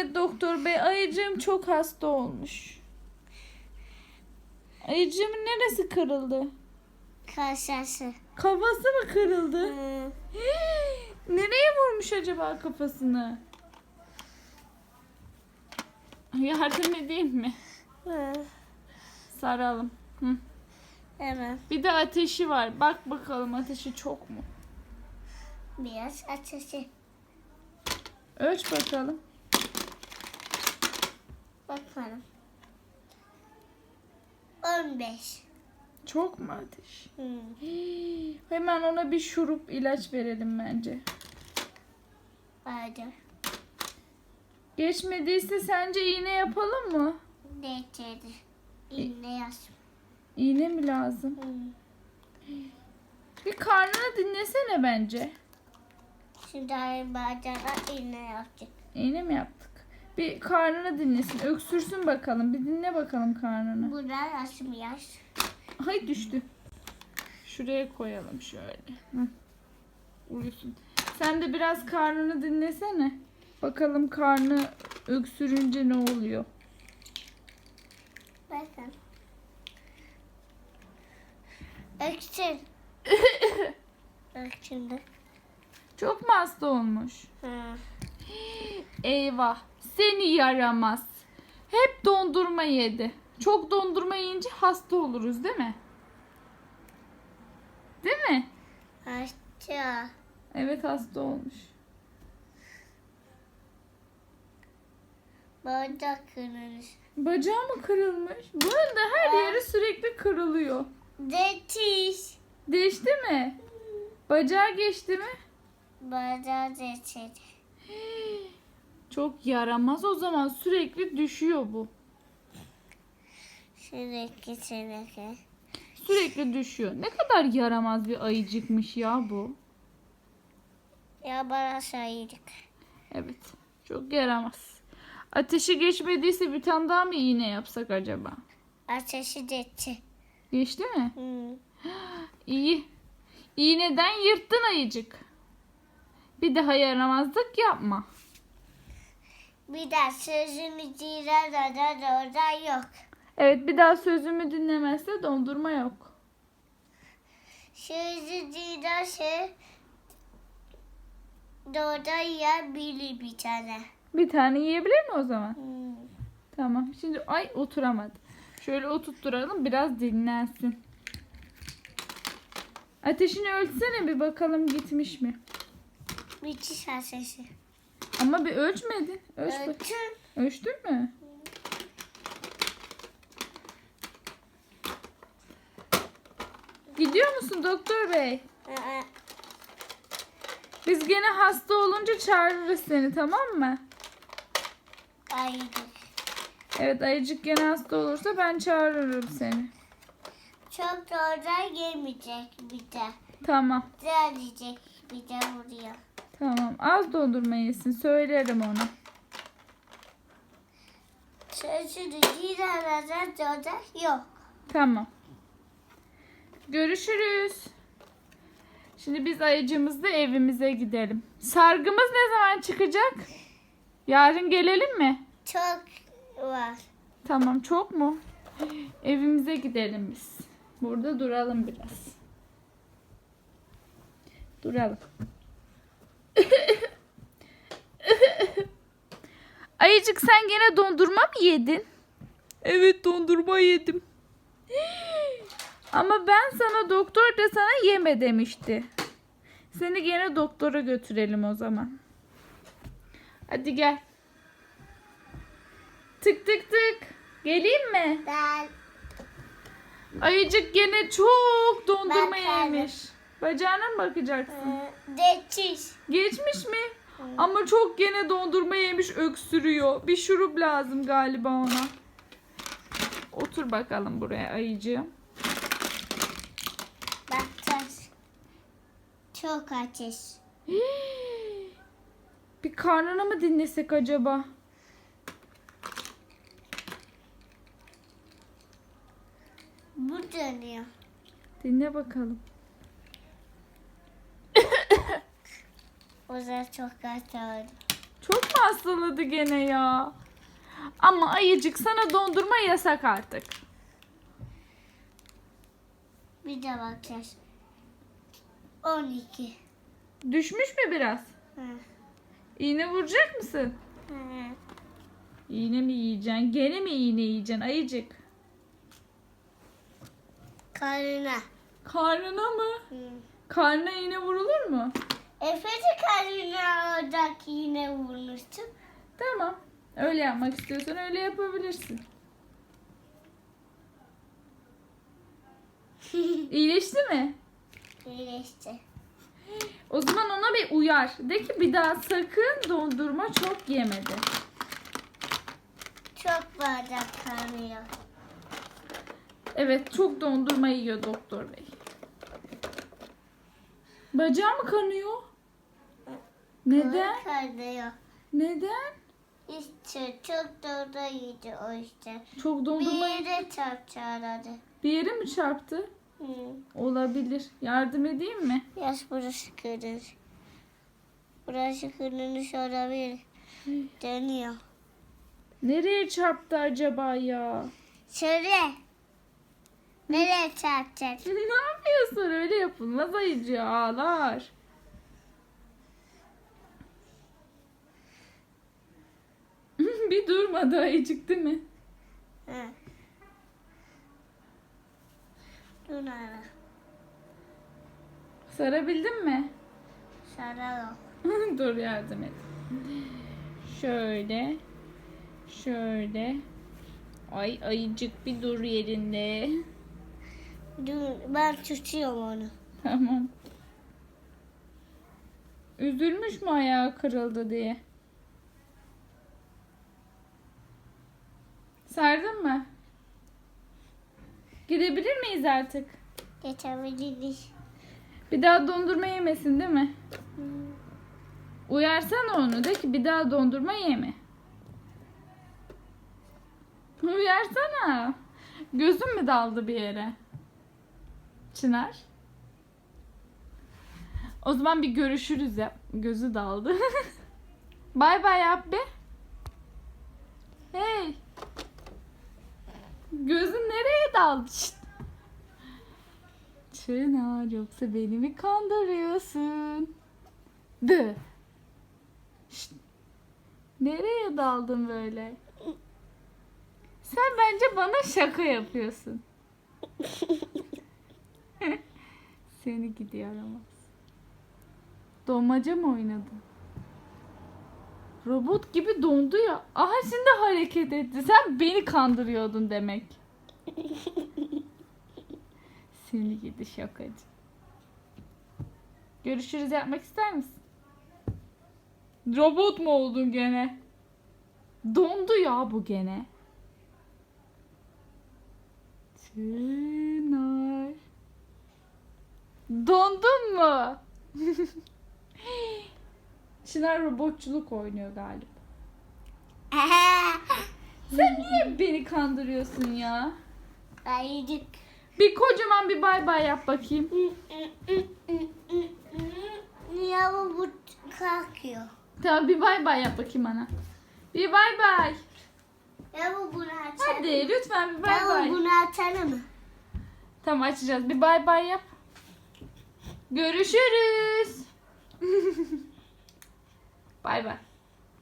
Evet doktor bey ayıcığım çok hasta olmuş. Ayıcığımın neresi kırıldı? Kasası. Kafası mı kırıldı? Hı. Nereye vurmuş acaba kafasını? Yardım edeyim mi? Hı. Saralım. Hı. Hemen Bir de ateşi var. Bak bakalım ateşi çok mu? biraz ateşi. Ölç bakalım. Bakalım. 15. Çok mu ateş? Hı. Hemen ona bir şurup ilaç verelim bence. Vardı. Geçmediyse sence iğne yapalım mı? Geçirdi. İğne yaz. İğne mi lazım? Hı. Bir karnını dinlesene bence. Şimdi ayın bacağına iğne yapacak. İğne mi yaptık? Bir karnını dinlesin. Öksürsün bakalım. Bir dinle bakalım karnını. Buradan açmıyor. Ay düştü. Şuraya koyalım şöyle. Hı. Uyusun. Sen de biraz karnını dinlesene. Bakalım karnı öksürünce ne oluyor? Bakın. Öksür. Öksürdü. Çok mu hasta olmuş? Hı. Eyvah. Seni yaramaz. Hep dondurma yedi. Çok dondurma yiyince hasta oluruz değil mi? Değil mi? Hasta. Evet hasta olmuş. Bacak kırılmış. Bacağı mı kırılmış? Bunun da her yeri sürekli kırılıyor. Detiş. Değişti mi? Bacağı geçti mi? Bacağı geçirdi. Çok yaramaz o zaman sürekli düşüyor bu. Sürekli sürekli. Sürekli düşüyor. Ne kadar yaramaz bir ayıcıkmış ya bu. Ya bana sayıyorduk. Evet. Çok yaramaz. Ateşi geçmediyse bir tane daha mı iğne yapsak acaba? Ateşi geçti. Geçti mi? Hı. İyi. İğneden yırttın ayıcık. Bir daha yaramazlık yapma. Bir de sözümü zira da da da da yok. Evet bir daha sözümü dinlemezse dondurma yok. Sözü Doğda ya biri bir tane. Bir tane yiyebilir mi o zaman? Hmm. Tamam. Şimdi ay oturamadı. Şöyle oturtturalım biraz dinlensin. Ateşini ölçsene bir bakalım gitmiş mi? Müthiş sesi. Ama bir ölçmedin. Ölç. Ölçün. Ölçtün mü? Gidiyor musun doktor bey? Biz gene hasta olunca çağırırız seni tamam mı? Ayıdık. Evet ayıcık gene hasta olursa ben çağırırım seni. Çok doğru yemeyecek bir de. Tamam. Gelecek bir de buraya. Tamam. Az dondurma yesin. Söylerim ona. Sözü zira da da da da yok. Tamam. Görüşürüz. Şimdi biz ayıcımızla evimize gidelim. Sargımız ne zaman çıkacak? Yarın gelelim mi? Çok var. Tamam çok mu? Evimize gidelim biz. Burada duralım biraz. Duralım. Ayıcık sen gene dondurma mı yedin? Evet dondurma yedim. Ama ben sana doktor da sana yeme demişti. Seni gene doktora götürelim o zaman. Hadi gel. Tık tık tık. Geleyim mi? Ben Ayıcık gene çok dondurma Bakarım. yemiş. Bacağına mı bakacaksın? geçiş. Geçmiş mi? Ama çok gene dondurma yemiş öksürüyor. Bir şurup lazım galiba ona. Otur bakalım buraya ayıcığım. Bakacağız. Çok ateş. Bir karnını mı dinlesek acaba? Bu dönüyor. Dinle bakalım. O zaman çok oldu. Çok mu hastaladı gene ya? Ama ayıcık sana dondurma yasak artık. Bir de bakacağız. 12. Düşmüş mü biraz? Hı. İğne vuracak mısın? Hı. İğne mi yiyeceksin? Gene mi iğne yiyeceksin ayıcık? Karnına. Karnına mı? Hı. Karnına iğne vurulur mu? Efe de karnına oradaki yine vurmuştu. Tamam. Öyle yapmak istiyorsan öyle yapabilirsin. İyileşti mi? İyileşti. O zaman ona bir uyar. De ki bir daha sakın dondurma çok yemedi. Çok bardak kanıyor. Evet çok dondurma yiyor doktor bey. Bacağı mı kanıyor? Neden? Neden? İşte çok yedi o işte. Çok Bir dondurma yere çarptı aradı. bir yere mi çarptı? Hı. Olabilir. Yardım edeyim mi? Yaş burası kırılır. Burası kırılmış olabilir. Dönüyor. Nereye çarptı acaba ya? Söyle. Nereye çarpacak? ne yapıyorsun? Öyle yapılmaz ayıcı ağlar. bir durmadı ayıcık değil mi? Hı. Dur ara. Sarabildin mi? Yok. Dur yardım et. Şöyle. Şöyle. Ay ayıcık bir dur yerinde. Dur ben tutuyorum onu. Tamam. Üzülmüş mü ayağı kırıldı diye? Sardın mı? Gidebilir miyiz artık? Geçebiliriz. Bir daha dondurma yemesin değil mi? Uyarsana onu de ki bir daha dondurma yeme. Uyarsana. Gözün mü daldı bir yere? Çınar. O zaman bir görüşürüz yap. Gözü daldı. bay bay yap be. Hey. Gözün nereye daldı? Çınar yoksa beni mi kandırıyorsun? De. Şşt. Nereye daldın böyle? Sen bence bana şaka yapıyorsun. Seni gidiyor yaramaz. Donmaca mı oynadın? Robot gibi dondu ya. Aha şimdi hareket etti. Sen beni kandırıyordun demek. Seni gidi şakacı. Görüşürüz yapmak ister misin? Robot mu oldun gene? Dondu ya bu gene. Çınar. Dondun mu? Çınar robotçuluk oynuyor galiba. Sen niye beni kandırıyorsun ya? Ayıcık. Bir kocaman bir bay bay yap bakayım. Niye bu kalkıyor? Tamam bir bay bay yap bakayım bana. Bir bay bay. Ya bu bunu açalım. Hadi lütfen bir bay Ya bu bay. bunu açalım? Tamam açacağız. Bir bay bay yap. Görüşürüz. bay bay.